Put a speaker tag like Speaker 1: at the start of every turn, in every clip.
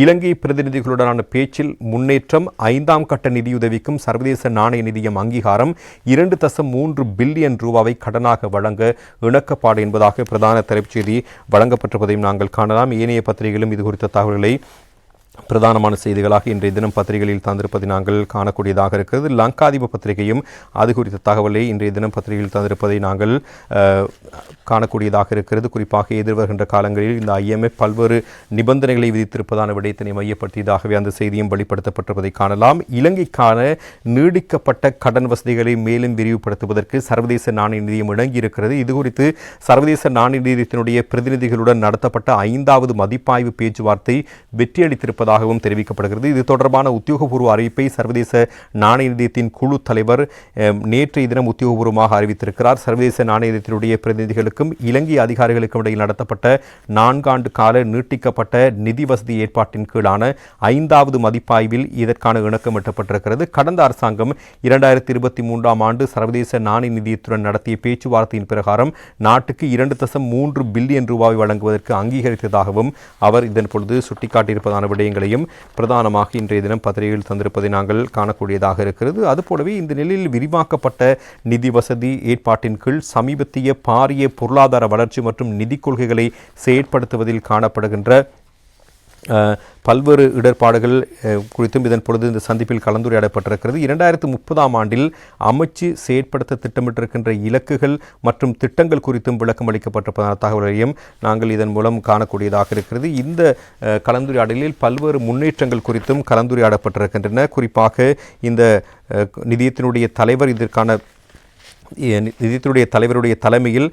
Speaker 1: இலங்கை பிரதிநிதிகளுடனான பேச்சில் முன்னேற்றம் ஐந்தாம் கட்ட நிதியுதவிக்கும் சர்வதேச நாணய நிதியம் அங்கீகாரம் இரண்டு தசம் மூன்று பில்லியன் ரூபாவை கடனாக வழங்க இணக்கப்பாடு என்பதாக பிரதான தலைப்புச் செய்தி வழங்கப்பட்டிருப்பதையும் நாங்கள் காணலாம். ஏனைய பத்திரிகைகளும் இது குறித்த தகவல்களை பிரதானமான செய்திகளாக இன்றைய தினம் பத்திரிகைகளில் தந்திருப்பதை நாங்கள் காணக்கூடியதாக இருக்கிறது. லங்காதிப பத்திரிகையும் அது குறித்த தகவலை இன்றைய தினம் பத்திரிகையில் தந்திருப்பதை நாங்கள் காணக்கூடியதாக இருக்கிறது. குறிப்பாக எதிர்வருகின்ற காலங்களில் இந்த ஐஎம்எஃப் பல்வேறு நிபந்தனைகளை விதித்திருப்பதான விடயத்தினை மையப்படுத்தியதாகவே அந்த செய்தியும் வெளிப்படுத்தப்பட்டிருப்பதை காணலாம். இலங்கைக்கான நீடிக்கப்பட்ட கடன் வசதிகளை மேலும் விரிவுபடுத்துவதற்கு சர்வதேச நாணய நிதியம் இணங்கியிருக்கிறது. இது குறித்து சர்வதேச நாணய நிதியத்தினுடைய பிரதிநிதிகளுடன் நடத்தப்பட்ட ஐந்தாவது மதிப்பாய்வு பேச்சுவார்த்தை இருப்பதாகவும் தெரிவிக்கப்படுகிறது. இது தொடர்பான உத்தியோகபூர்வ அறிவிப்பை சர்வதேச நாணய நிதியத்தின் குழு தலைவர் நேற்றைய தினம் உத்தியோகபூர்வமாக அறிவித்திருக்கிறார். சர்வதேச நாணய நிதியத்தினுடைய பிரதிநிதிகளுக்கும் இலங்கை அதிகாரிகளுக்கும் இடையில் நடத்தப்பட்ட நான்காண்டு கால நீட்டிக்கப்பட்ட நிதி வசதி ஏற்பாட்டின் கீழான ஐந்தாவது மதிப்பாய்வில் இதற்கான இணக்கம் எட்டப்பட்டிருக்கிறது. கடந்த அரசாங்கம் இரண்டாயிரத்தி இருபத்தி மூன்றாம் ஆண்டு சர்வதேச நாணய நிதியத்துடன் நடத்திய பேச்சுவார்த்தையின் பிரகாரம் நாட்டுக்கு இரண்டு தசம் மூன்று பில்லியன் ரூபாய் வழங்குவதற்கு அங்கீகரித்ததாகவும் அவர் இதன் பொழுது சுட்டிக்காட்டியிருப்பதான விடயங்களையும் பிரதானமாக இன்றைய தினம் பத்திரிகையில் தந்திருப்பதை நாங்கள் காணக்கூடியதாக இருக்கிறது. அதுபோலவே இந்த நிலையில் விரிவாக்கப்பட்ட நிதி வசதி ஏற்பாட்டின் கீழ் சமீபத்திய பாரிய பொருளாதார வளர்ச்சி மற்றும் நிதி கொள்கைகளை செயற்படுத்துவதில் காணப்படுகின்ற பல்வேறு இடர்பாடுகள் குறித்தும் இதன் பொழுது இந்த சந்திப்பில் கலந்துரையாடப்பட்டிருக்கிறது. இரண்டாயிரத்து முப்பதாம் ஆண்டில் அமைச்சு செயற்படுத்த திட்டமிட்டிருக்கின்ற இலக்குகள் மற்றும் திட்டங்கள் குறித்தும் விளக்கம் அளிக்கப்பட்டிருப்பதான தகவலையும் நாங்கள் இதன் மூலம் காணக்கூடியதாக இருக்கிறது. இந்த கலந்துரையாடலில் பல்வேறு முன்னேற்றங்கள் குறித்தும் கலந்துரையாடப்பட்டிருக்கின்றன. குறிப்பாக இந்த நிதியத்தினுடைய தலைவர் இதற்கான நிதியத்தினுடைய தலைவருடைய தலைமையில்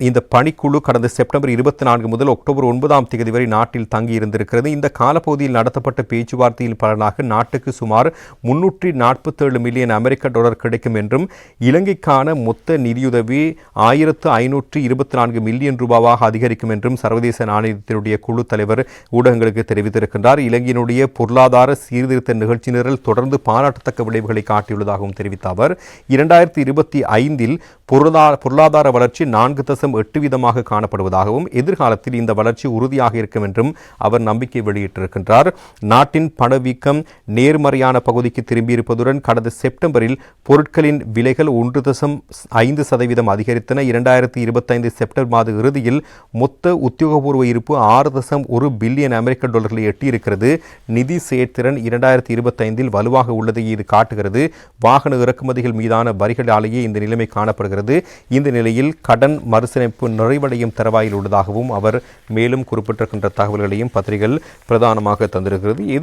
Speaker 1: இந்த பணிக்குழு கடந்த செப்டம்பர் இருபத்தி நான்கு முதல் அக்டோபர் ஒன்பதாம் தேதி வரை நாட்டில் தங்கியிருந்திருக்கிறது. இந்த காலப்பகுதியில் நடத்தப்பட்ட பேச்சுவார்த்தையின் பலனாக நாட்டுக்கு சுமார் முன்னூற்றி நாற்பத்தேழு மில்லியன் அமெரிக்க டாலர் கிடைக்கும் என்றும் இலங்கைக்கான மொத்த நிதியுதவி ஆயிரத்து ஐநூற்றி இருபத்தி நான்கு மில்லியன் ரூபாவாக அதிகரிக்கும் என்றும் சர்வதேச நாணயத்தினுடைய குழு தலைவர் ஊடகங்களுக்கு தெரிவித்திருக்கின்றார். இலங்கையினுடைய பொருளாதார சீர்திருத்த நிகழ்ச்சி நிரல் தொடர்ந்து பாராட்டத்தக்க விளைவுகளை காட்டியுள்ளதாகவும் தெரிவித்த அவர் இரண்டாயிரத்தி இருபத்தி ஐந்தில் பொருளாதார பொருளாதார வளர்ச்சி நான்கு தசம் எட்டு வீதமாக காணப்படுவதாகவும் எதிர்காலத்தில் இந்த வளர்ச்சி உறுதியாக இருக்கும் என்றும் அவர் நம்பிக்கை வெளியிட்டிருக்கின்றார். நாட்டின் பணவீக்கம் நேர்மறையான பகுதிக்கு திரும்பியிருப்பதுடன் கடந்த செப்டம்பரில் பொருட்களின் விலைகள் ஒன்று தசம் ஐந்து சதவீதம் அதிகரித்தன. இரண்டாயிரத்தி இருபத்தைந்து செப்டம்பர் மாத இறுதியில் மொத்த உத்தியோகபூர்வ இருப்பு ஆறு தசம் ஒரு பில்லியன் அமெரிக்க டாலர்களை எட்டியிருக்கிறது. நிதி செயற்திறன் இரண்டாயிரத்தி இருபத்தைந்தில் வலுவாக உள்ளதை இது காட்டுகிறது. வாகன இறக்குமதிகள் மீதான வரிகளாலேயே இந்த நிலைமை காணப்படுகிறது. இந்த நிலையில் கடன் மறுசீரமைப்பு நிறைவடையும் தரவாயில் உள்ளதாகவும் அவர் மேலும் குறிப்பிட்டிருக்கின்ற தகவல்களையும் பத்திரிகைகள் பிரதானமாக தந்திருக்கிறது.